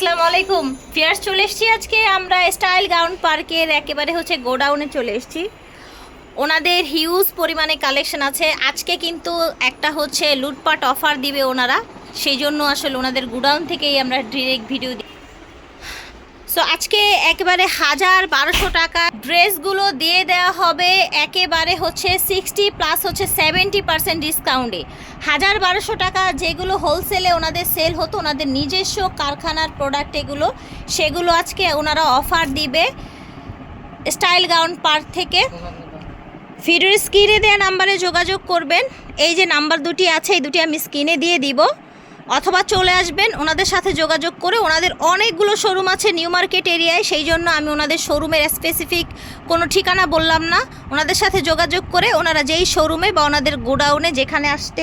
আসসালামু আলাইকুম। ফিয়ার্স চলে এসেছি আজকে। আমরা স্টাইল গাউন পার্কের একেবারে হচ্ছে গোডাউনে চলে এসেছি। ওনাদের হিউজ পরিমাণে কালেকশন আছে। আজকে কিন্তু একটা হচ্ছে লুটপাট অফার দিবে ওনারা। সেই জন্য আসলে ওনাদের গোডাউন থেকেই আমরা ডিরেক্ট ভিডিও দিই সো আজকে একেবারে হাজার বারোশো টাকা। ড্রেসগুলো দিয়ে দেওয়া হবে একেবারে হচ্ছে সিক্সটি প্লাস হচ্ছে সেভেন্টি পার্সেন্ট ডিসকাউন্টে হাজার বারোশো টাকা যেগুলো হোলসেলে ওনাদের সেল হতো, ওনাদের নিজস্ব কারখানার প্রোডাক্ট এগুলো, সেগুলো আজকে ওনারা অফার দিবে স্টাইল গাউন পার্ক থেকে। ভিডিওর স্ক্রিনে দেওয়া নাম্বারে যোগাযোগ করবেন। এই যে নাম্বার দুটি আছে, এই দুটি আমি স্ক্রিনে দিয়ে দিব। অথবা চলে আসবেন, ওনাদের সাথে যোগাযোগ করে ওনাদের অনেকগুলো শোরুম আছে নিউ মার্কেট এরিয়ায়, সেই জন্য আমি ওনাদের শোরুমের স্পেসিফিক কোনো ঠিকানা বললাম না। ওনাদের সাথে যোগাযোগ করে ওনারা যেই শোরুমে বা ওনাদের গোডাউনে যেখানে আসতে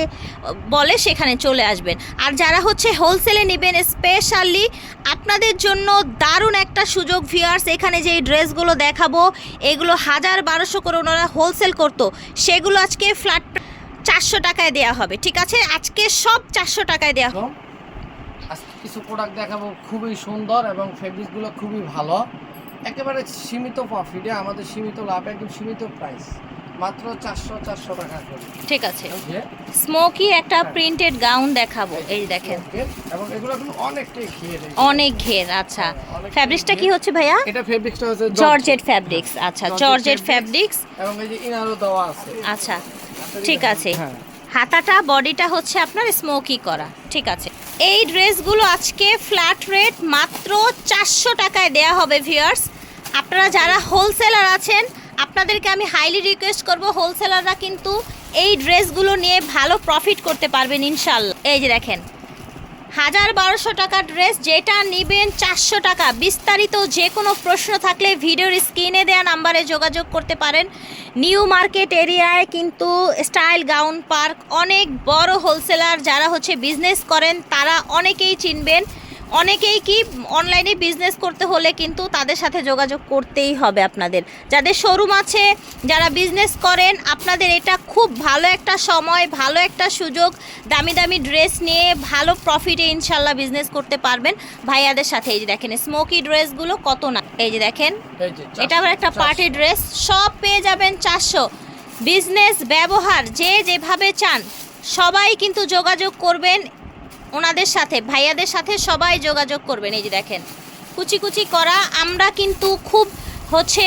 বলে সেখানে চলে আসবেন। আর যারা হচ্ছে হোলসেলে নেবেন স্পেশালি আপনাদের জন্য দারুণ একটা সুযোগ ভিউয়ার্স এখানে যেই ড্রেসগুলো দেখাবো, এগুলো হাজার বারোশো করে ওনারা হোলসেল করতো, সেগুলো আজকে ফ্ল্যাট চারশো টাকায় দেওয়া হবে ঠিক আছে? আজকে সব চারশো টাকায় দেওয়া হবে আজকে কিছু প্রোডাক্ট দেখাবো খুবই সুন্দর এবং ফেব্রিকগুলো খুবই ভালো। একেবারে সীমিত প্রফিটে আমাদের সীমিত লাভ একদম সীমিত প্রাইস মাত্র চারশো চারশো টাকা করে। ঠিক আছে। স্মোকি একটা প্রিন্টেড গাউন দেখাবো এই দেখেন। এবং এগুলো কিন্তু অনেকটাই ঘিয়ে অনেক ঘের আচ্ছা। ফ্যাব্রিক্সটা কি হচ্ছে ভাইয়া? এটা ফেব্রিক্সটা হচ্ছে জর্জেট ফ্যাব্রিক্স আচ্ছা জর্জেট ফ্যাব্রিক্স এবং এই যে ইনারও দেওয়া আছে। আচ্ছা। ঠিক আছে। হ্যাঁ। হাতাটা বডিটা হচ্ছে আপনার স্মোকি করা ঠিক আছে। এই ড্রেসগুলো আজকে ফ্ল্যাট রেট মাত্র চারশো টাকায় দেয়া হবে ভিউয়ার্স আপনারা যারা হোলসেলার আছেন আপনাদেরকে আমি হাইলি রিকোয়েস্ট করব হোলসেলাররা কিন্তু এই ড্রেসগুলো নিয়ে ভালো প্রফিট করতে পারবেন ইনশাল্লাহ এই যে দেখেন হাজার বারোশো টাকা ড্রেস, যেটা নেবেন চারশো টাকা। বিস্তারিত যে কোনো প্রশ্ন থাকলে ভিডিওর স্ক্রিনে দেওয়া নাম্বারে যোগাযোগ করতে পারেন। নিউ মার্কেট এরিয়ায় কিন্তু স্টাইল গাউন পার্ক, অনেক বড় হোলসেলার যারা হচ্ছে বিজনেস করেন, তারা অনেকেই চিনবেন। অনেকেই কি অনলাইনে বিজনেস করতে হলে কিন্তু তাদের সাথে যোগাযোগ করতেই হবে আপনাদের। যাদের শোরুম আছে যারা বিজনেস করেন আপনাদের এটা খুব ভালো একটা সময় ভালো একটা সুযোগ দামি দামি ড্রেস নিয়ে ভালো প্রফিটে ইনশাল্লাহ বিজনেস করতে পারবেন। ভাইয়াদের সাথে এই যে দেখেন স্মোকি ড্রেসগুলো কত না এই যে দেখেন এটা আবার একটা পার্টি ড্রেস সব পেয়ে যাবেন চারশো। বিজনেস ব্যবহার যে যেভাবে চান সবাই কিন্তু যোগাযোগ করবেন। ওনাদের সাথে, ভাইয়াদের সাথে সবাই যোগাযোগ করবেন, এই যে দেখেন। কুচি কুচি করা, আমরা কিন্তু খুব হচ্ছে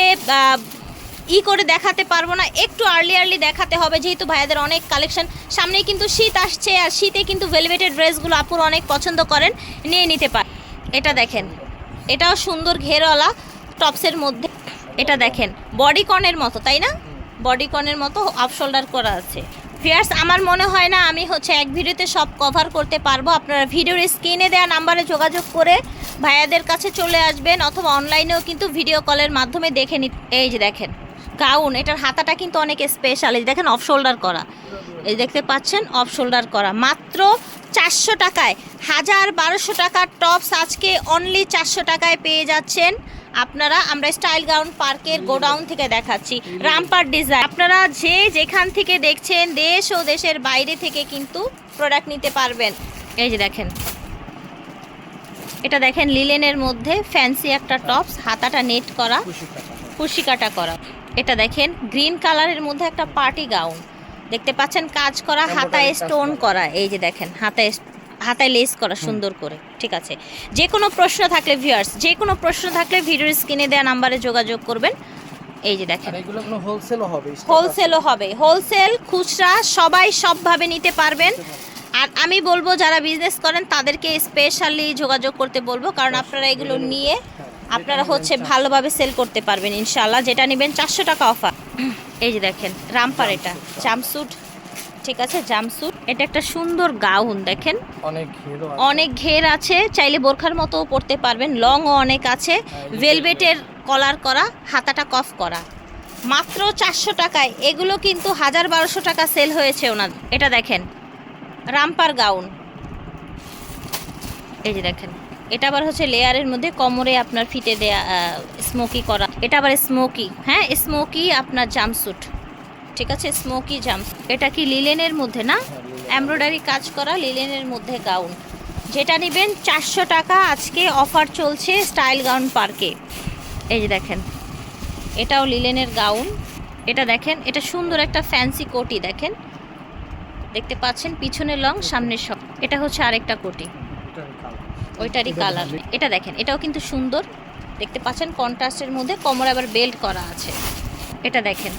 ই করে দেখাতে পারব না, একটু আর্লি আর্লি দেখাতে হবে, যেহেতু ভাইয়াদের অনেক কালেকশন সামনেই কিন্তু শীত আসছে, আর শীতে কিন্তু ভেলভেটেড ড্রেসগুলো আপুর অনেক পছন্দ করেন, নিয়ে নিতে পার। এটা দেখেন, এটাও সুন্দর ঘেরওয়ালা টপসের মধ্যে। এটা দেখেন বডি কনের মতো, তাই না? বডি কনের মতো অফ শোল্ডার করা আছে। ফিয়ার্স আমার মনে হয় না আমি হচ্ছে এক ভিডিওতে সব কভার করতে পারব। আপনারা ভিডিওর স্ক্রিনে দেওয়া নাম্বারে যোগাযোগ করে ভাইয়াদের কাছে চলে আসবেন অথবা অনলাইনেও কিন্তু ভিডিও কলের মাধ্যমে দেখে নি এই যে দেখেন গাউন এটার হাতাটা কিন্তু অনেক স্পেশাল এই দেখেন অফ শোল্ডার করা। এই দেখতে পাচ্ছেন অফ শোল্ডার করা। মাত্র চারশো টাকায়, হাজার বারোশো টাকার টপস আজকে অনলি চারশো টাকায় পেয়ে যাচ্ছেন। আপনারা আমরা স্টাইল গাউন পার্কের গোডাউন থেকে দেখাচ্ছি রামপার ডিজাইন আপনারা যে যেখান থেকে দেখছেন দেশ ও দেশের বাইরে থেকে কিন্তু প্রোডাক্ট নিতে পারবেন। এই যে দেখেন। এটা দেখেন লিলেনের মধ্যে ফ্যান্সি একটা টপস হাতাটা নেট করা কুশি কাটা করা। এটা দেখেন গ্রিন কালারের মধ্যে একটা পার্টি গাউন দেখতে পাচ্ছেন কাজ করা হাতায় স্টোন। করা। এই যে দেখেন হাতায় হাতায় লেস করা সুন্দর করে ঠিক আছে? যে কোনো প্রশ্ন থাকলে ভিউয়ার্স যে কোনো প্রশ্ন থাকলে ভিডিওর স্ক্রিনে দেওয়া নাম্বারে যোগাযোগ করবেন। এই যে দেখেন। এগুলো কোনো হোলসেলও হবে হোলসেলও হবে। হোলসেল খুচরা সবাই সবভাবে নিতে পারবেন। আর আমি বলব যারা বিজনেস করেন তাদেরকে স্পেশালি যোগাযোগ করতে বলব কারণ আপনারা এগুলো নিয়ে আপনারা হচ্ছে ভালোভাবে সেল করতে পারবেন ইনশাল্লাহ যেটা নেবেন চারশো টাকা অফার এই যে দেখেন রামপার এটা জামস্যুট ঠিক আছে জামস্যুট এটা একটা সুন্দর গাউন দেখেন। অনেক অনেক ঘের আছে চাইলে বোরখার মতো পরতে পারবেন লংও অনেক আছে। ভেলভেটের কলার করা হাতাটা কফ করা। মাত্র চারশো টাকায়। এগুলো কিন্তু হাজার বারোশো টাকা সেল হয়েছে ওনার। এটা দেখেন রামপার গাউন। এই যে দেখেন এটা আবার হচ্ছে লেয়ারের মধ্যে কোমরে আপনার ফিটে দেয়া স্মোকি করা। এটা আবার স্মোকি হ্যাঁ স্মোকি আপনার জামস্যুট ঠিক আছে? স্মোকি জাম্প এটা কি লিলেনের মধ্যে না? এমব্রয়ডারি কাজ করা লিলেনের মধ্যে গাউন যেটা নেবেন চারশো টাকা আজকে অফার চলছে স্টাইল গাউন পার্কে এই যে দেখেন, এটাও লিলেনের গাউন এটা দেখেন, এটা সুন্দর একটা ফ্যান্সি কোটি দেখেন। দেখতে পাচ্ছেন, পিছনের লং সামনের সব এটা হচ্ছে আরেকটা কোটি। ওইটারই কালার এটা দেখেন, এটাও কিন্তু সুন্দর। দেখতে পাচ্ছেন কন্ট্রাস্টের মধ্যে কোমর আবার বেল্ট করা আছে। এটা দেখেন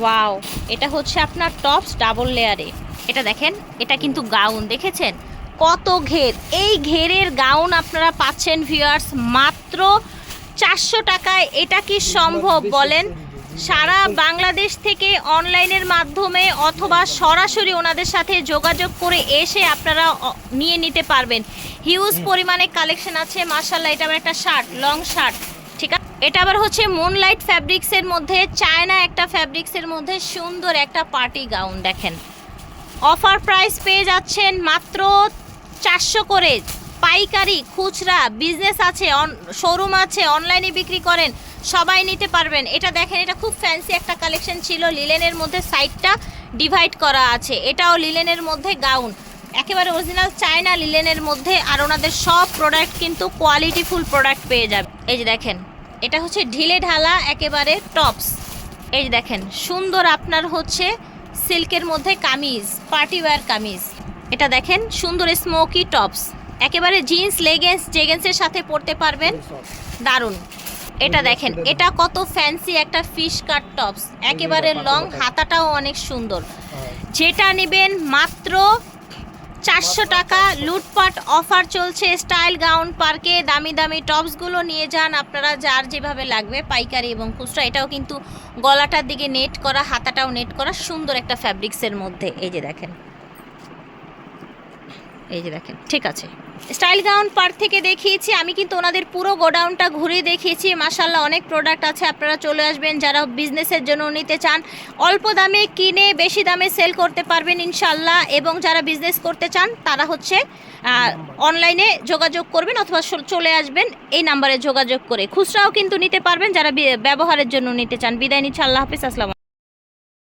ওয়াও এটা হচ্ছে আপনার টপস ডাবল লেয়ারে। এটা দেখেন এটা কিন্তু গাউন দেখেছেন? কত ঘের। এই ঘেরের গাউন আপনারা পাচ্ছেন ভিউয়ার্স মাত্র চারশো টাকায়। এটা কি সম্ভব বলেন? সারা বাংলাদেশ থেকে অনলাইনের মাধ্যমে অথবা সরাসরি ওনাদের সাথে যোগাযোগ করে এসে আপনারা নিয়ে নিতে পারবেন। হিউজ পরিমাণে কালেকশন আছে মার্শাল্লাহ এটা আবার একটা শার্ট লং শার্ট ঠিক আছে? এটা আবার হচ্ছে মুনলাইট ফ্যাব্রিক্সের মধ্যে চায়না একটা ফ্যাব্রিক্সের মধ্যে সুন্দর একটা পার্টি গাউন দেখেন। অফার প্রাইস পেয়ে যাচ্ছেন মাত্র চারশো করে। পাইকারি, খুচরা বিজনেস আছে শোরুম আছে অনলাইনে বিক্রি করেন, সবাই নিতে পারবেন। এটা দেখেন, এটা খুব ফ্যান্সি একটা কালেকশন ছিল। লিলেনের মধ্যে সাইডটা ডিভাইড করা আছে। এটাও লিলেনের মধ্যে গাউন একেবারে অরিজিনাল চায়না লিলেনের মধ্যে আর ওনাদের সব প্রোডাক্ট কিন্তু কোয়ালিটিফুল প্রোডাক্ট পেয়ে যাবে। এই যে দেখেন এটা হচ্ছে ঢিলে ঢালা একেবারে টপস। এই দেখেন সুন্দর আপনার হচ্ছে সিল্কের মধ্যে কামিজ পার্টি ওয়্যার কামিজ। এটা দেখেন সুন্দর স্মোকি টপস। একেবারে জিন্স লেগেন্স জেগেন্সের সাথে পরতে পারবেন। দারুণ এটা দেখেন এটা কত ফ্যান্সি একটা ফিশ কাট টপস। একেবারে লং হাতাটাও অনেক সুন্দর। যেটা নেবেন মাত্র চারশো টাকা লুটপাট অফার চলছে স্টাইল গাউন পার্কে। দামি দামি টপসগুলো নিয়ে যান আপনারা যার যেভাবে লাগবে, পাইকারি এবং খুচরা। এটাও কিন্তু গলাটার দিকে নেট করা, হাতাটাও নেট করা, সুন্দর একটা ফ্যাব্রিক্সের মধ্যে। এই যে দেখেন। এই যে দেখেন, ঠিক আছে। স্টাইল গাউন পার্ক থেকে দেখিয়েছি। আমি কিন্তু ওনাদের পুরো গোডাউনটা ঘুরে দেখিয়েছি। মাসাল্লাহ অনেক প্রোডাক্ট আছে, আপনারা চলে আসবেন, যারা বিজনেসের জন্য নিতে চান। অল্প দামে কিনে বেশি দামে সেল করতে পারবেন ইনশাল্লাহ এবং যারা বিজনেস করতে চান, তারা হচ্ছে অনলাইনে যোগাযোগ করবেন অথবা চলে আসবেন। এই নাম্বারে যোগাযোগ করে খুচরাও কিন্তু নিতে পারবেন, যারা ব্যবহারের জন্য নিতে চান। বিদায় নিচ্ছে, আল্লাহ হাফিজ, আসসালাম